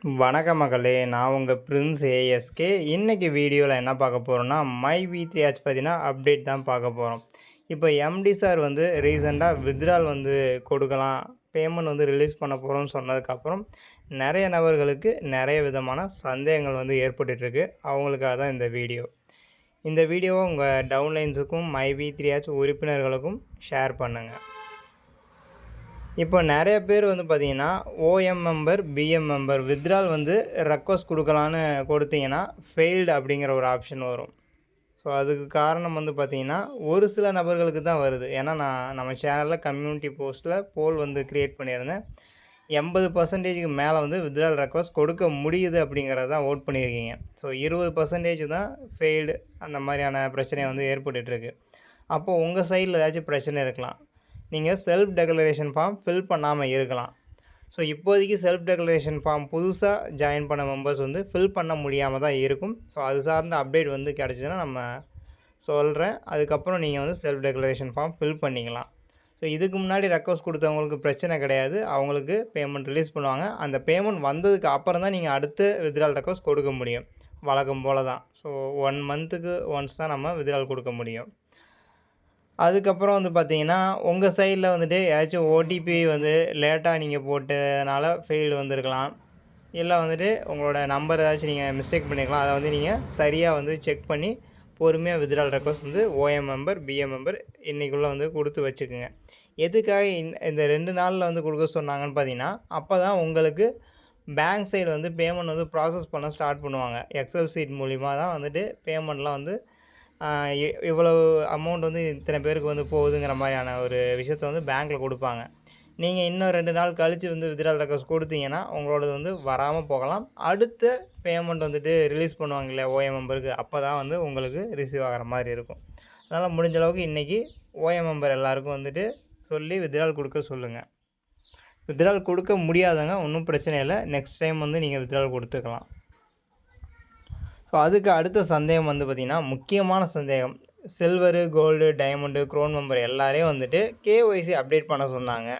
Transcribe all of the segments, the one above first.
வணக்க மகளே நான் உங்கள் பிரின்ஸ் ஏஎஸ்கே இன்றைக்கி வீடியோவில் என்ன பார்க்க போகிறோன்னா மை வி த்ரீ ஹெச் பார்த்தீங்கன்னா அப்டேட் தான் பார்க்க போகிறோம் இப்போ எம்டி சார் வந்து ரீசெண்டாக வித்ரால் வந்து கொடுக்கலாம் பேமெண்ட் வந்து ரிலீஸ் பண்ண போகிறோம்னு சொன்னதுக்கப்புறம் நிறைய நபர்களுக்கு நிறைய விதமான சந்தேகங்கள் வந்து ஏற்பட்டுருக்கு அவங்களுக்காக தான் இந்த வீடியோ. இந்த வீடியோவை உங்கள் டவுன்லைன்ஸுக்கும் மை வி த்ரீ ஹெச் உறுப்பினர்களுக்கும் ஷேர் பண்ணுங்கள் இப்போ நிறைய பேர் வந்து பார்த்திங்கன்னா OM member PM member withdrawal வந்து ரெக்வஸ்ட் கொடுக்கலான்னு கொடுத்தீங்கன்னா ஃபெயில்டு அப்படிங்கிற ஒரு ஆப்ஷன் வரும். ஸோ அதுக்கு காரணம் வந்து பார்த்திங்கன்னா ஒரு சில நபர்களுக்கு தான் வருது. ஏன்னா நான் நம்ம சேனலில் கம்யூனிட்டி போஸ்ட்டில் போல் வந்து க்ரியேட் பண்ணியிருந்தேன். எண்பது பர்சன்டேஜுக்கு மேலே வந்து வித்ரால் ரெக்வஸ்ட் கொடுக்க முடியுது அப்படிங்கிறத தான் ஓட் பண்ணியிருக்கீங்க. ஸோ இருபது பர்சன்டேஜ் தான் ஃபெயில்டு அந்த மாதிரியான பிரச்சனை வந்து ஏற்பட்டுருக்கு அப்போது உங்கள் சைடில் ஏதாச்சும் பிரச்சனை இருக்கலாம். நீங்கள் செல்ஃப் டெக்ளரேஷன் ஃபார்ம் ஃபில் பண்ணாமல் இருக்கலாம். ஸோ இப்போதைக்கு செல்ஃப் டெக்ளரேஷன் ஃபார்ம் புதுசாக ஜாயின் பண்ண மெம்பர்ஸ் வந்து ஃபில் பண்ண முடியாமல் தான் இருக்கும். ஸோ அது சார்ந்த அப்டேட் வந்து கிடச்சிதுன்னா நம்ம சொல்கிறேன் அதுக்கப்புறம் நீங்கள் வந்து செல்ஃப் டெக்ளரேஷன் ஃபார்ம் ஃபில் பண்ணிக்கலாம். ஸோ இதுக்கு முன்னாடி ரெக்வஸ்ட் கொடுத்தவங்களுக்கு பிரச்சனை கிடையாது. அவங்களுக்கு பேமெண்ட் ரிலீஸ் பண்ணுவாங்க. அந்த பேமெண்ட் வந்ததுக்கு அப்புறம் தான் நீங்கள் அடுத்த வித்ரால் ரெக்வஸ்ட் கொடுக்க முடியும். வழக்கம் போல் தான் ஸோ ஒன் மந்த்துக்கு ஒன்ஸ் தான் நம்ம வித்ரால் கொடுக்க முடியும். அதுக்கப்புறம் வந்து பார்த்தீங்கன்னா உங்கள் சைடில் வந்துட்டு ஏதாச்சும் ஓடிபி வந்து லேட்டாக நீங்கள் போட்டதுனால ஃபெயில்டு வந்திருக்கலாம். இல்லை வந்துட்டு உங்களோட நம்பர் ஏதாச்சும் நீங்கள் மிஸ்டேக் பண்ணிக்கலாம் அதை வந்து நீங்கள் சரியாக வந்து செக் பண்ணி பொறுமையாக வித்ரால் ரெக்வஸ்ட் வந்து ஓஎம் மெம்பர் பிஎம் மெம்பர் இன்றைக்குள்ளே வந்து கொடுத்து வச்சுக்கோங்க. எதுக்காக இந்த ரெண்டு நாளில் வந்து கொடுக்க சொன்னாங்கன்னு பார்த்தீங்கன்னா அப்போ தான் உங்களுக்கு பேங்க் சைடு வந்து பேமெண்ட் வந்து ப்ராசஸ் பண்ண ஸ்டார்ட் பண்ணுவாங்க. எக்ஸல் சீட் மூலிமா தான் வந்துட்டு பேமெண்ட்லாம் வந்து இவ்வளவு அமௌண்ட் வந்து இத்தனை பேருக்கு வந்து போகுதுங்கிற மாதிரியான ஒரு விஷயத்த வந்து பேங்க்கில் கொடுப்பாங்க. நீங்கள் இன்னும் ரெண்டு நாள் கழித்து வந்து வித்ட்ரால் ரெக்வஸ்ட் கொடுத்தீங்கன்னா உங்களோடது வந்து வராமல் போகலாம். அடுத்த பேமெண்ட் வந்துட்டு ரிலீஸ் பண்ணுவாங்க இல்லையா ஓஎம் மெம்பருக்கு அப்போ தான் வந்து உங்களுக்கு ரிசீவ் ஆகிற மாதிரி இருக்கும். அதனால் முடிஞ்ச அளவுக்கு இன்றைக்கி ஓஎம் மெம்பர் எல்லாருக்கும் வந்துட்டு சொல்லி வித்ட்ரால் கொடுக்க சொல்லுங்கள் வித்ட்ரால் கொடுக்க முடியாதவங்க ஒன்றும் பிரச்சனை இல்லை. நெக்ஸ்ட் டைம் வந்து நீங்கள் வித்ட்ரால் கொடுத்துக்கலாம். ஸோ அதுக்கு அடுத்த சந்தேகம் வந்து பார்த்திங்கன்னா முக்கியமான சந்தேகம். Silver gold diamond crown member எல்லாரையும் வந்துட்டு கேஒய்சி அப்டேட் பண்ண சொன்னாங்க.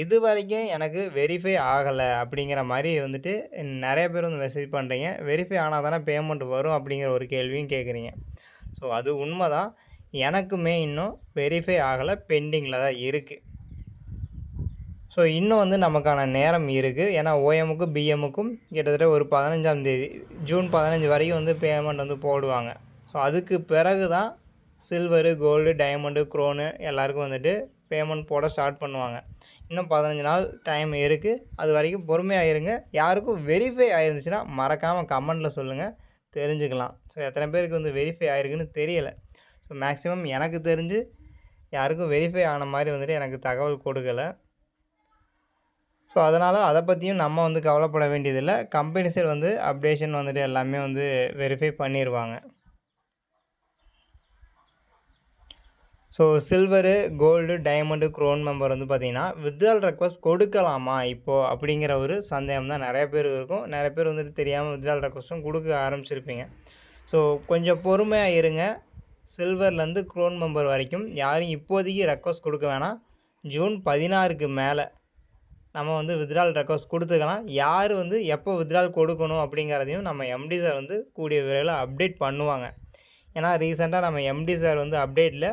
இது வரைக்கும் எனக்கு வெரிஃபை ஆகலை அப்படிங்கிற மாதிரி வந்துட்டு நிறைய பேர் வந்து மெசேஜ் பண்ணுறீங்க வெரிஃபை ஆனால் தானே பேமெண்ட் வரும் அப்படிங்கிற ஒரு கேள்வியும் கேட்குறீங்க. ஸோ அது உண்மை தான் எனக்குமே இன்னும் வெரிஃபை ஆகலை பெண்டிங்கில் தான் இருக்குது ஸோ இன்னும் வந்து நமக்கான நேரம் இருக்குது ஏன்னா ஓஎம்முக்கும் பிஎம்முக்கும் கிட்டத்தட்ட ஒரு பதினஞ்சாம் தேதி ஜூன் பதினஞ்சு வரைக்கும் வந்து பேமெண்ட் வந்து போடுவாங்க. ஸோ அதுக்கு பிறகு தான் சில்வரு கோல்டு டைமண்டு க்ரோனு எல்லாருக்கும் வந்துட்டு பேமெண்ட் போட ஸ்டார்ட் பண்ணுவாங்க. இன்னும் பதினஞ்சு நாள் டைம் இருக்குது அது வரைக்கும் பொறுமையாக இருங்க. யாருக்கும் வெரிஃபை ஆயிருந்துச்சுன்னா மறக்காமல் கமெண்ட்டில் சொல்லுங்கள் தெரிஞ்சுக்கலாம். ஸோ எத்தனை பேருக்கு வந்து வெரிஃபை ஆயிருக்குன்னு தெரியலை. ஸோ மேக்ஸிமம் எனக்கு தெரிஞ்சு யாருக்கும் வெரிஃபை ஆன மாதிரி வந்துட்டு எனக்கு தகவல் கொடுக்கலை. ஸோ அதனால் அதை பற்றியும் நம்ம வந்து கவலைப்பட வேண்டியதில்லை. கம்பெனி சைடு வந்து அப்டேஷன் வந்துட்டு எல்லாமே வந்து வெரிஃபை பண்ணிடுவாங்க so silver gold diamond crown member வந்து பார்த்திங்கன்னா வித்ட்ரால் ரெக்வஸ்ட் கொடுக்கலாமா இப்போது அப்படிங்கிற ஒரு சந்தேகம் தான். நிறைய பேர் இருக்கும். நிறைய பேர் வந்துட்டு தெரியாமல் வித்ட்ரால் ரெக்வஸ்ட்டும் கொடுக்க ஆரம்பிச்சிருப்பீங்க. ஸோ கொஞ்சம் பொறுமையாக இருங்க. சில்வர்லேருந்து க்ரோன் மெம்பர் வரைக்கும் யாரும் இப்போதைக்கு ரெக்வஸ்ட் கொடுக்க வேணாம். ஜூன் பதினாறுக்கு மேலே. நம்ம வந்து வித்ட்ரால் ரெக்வஸ்ட் கொடுத்துக்கலாம். யார் வந்து எப்போ வித்ட்ரால் கொடுக்கணும் அப்படிங்கிறதையும் நம்ம எம்டி சார் வந்து கூடிய விரைவில் அப்டேட் பண்ணுவாங்க. ஏன்னா ரீசெண்டாக நம்ம எம்டி சார் வந்து அப்டேட்டில்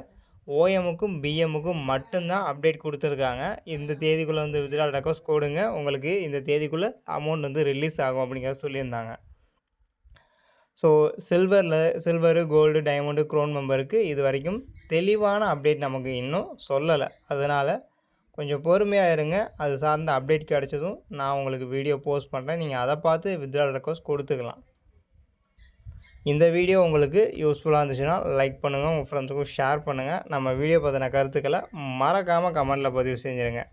ஓஎம்முக்கும் பிஎம்முக்கும் மட்டும்தான் அப்டேட் கொடுத்துருக்காங்க. இந்த தேதிக்குள்ளே வந்து வித்ட்ரால் ரெக்வஸ்ட் கொடுங்க. உங்களுக்கு இந்த தேதிக்குள்ளே அமௌண்ட் வந்து ரிலீஸ் ஆகும் அப்படிங்கிறத சொல்லியிருந்தாங்க. ஸோ சில்வரில் சில்வரு கோல்டு டைமண்டு க்ரோன் மெம்பருக்கு இது வரைக்கும் தெளிவான அப்டேட் நமக்கு இன்னும் சொல்லலை. அதனால் கொஞ்சம் பொறுமையாக இருங்க. அது சார்ந்த அப்டேட் கிடச்சதும் நான் உங்களுக்கு வீடியோ போஸ்ட் பண்ணுறேன் நீங்கள் அதை பார்த்து வித்ட்ரால் ரெக்வஸ்ட் கொடுத்துக்கலாம். இந்த வீடியோ உங்களுக்கு யூஸ்ஃபுல்லாக இருந்துச்சுன்னா லைக் பண்ணுங்கள் உங்கள் ஃப்ரெண்ட்ஸுக்கும் ஷேர் பண்ணுங்கள் நம்ம வீடியோ பற்றின கருத்துக்களை மறக்காமல் கமெண்ட்டில் பதிவு செஞ்சுருங்க.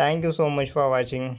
Thank you so much for வாட்சிங்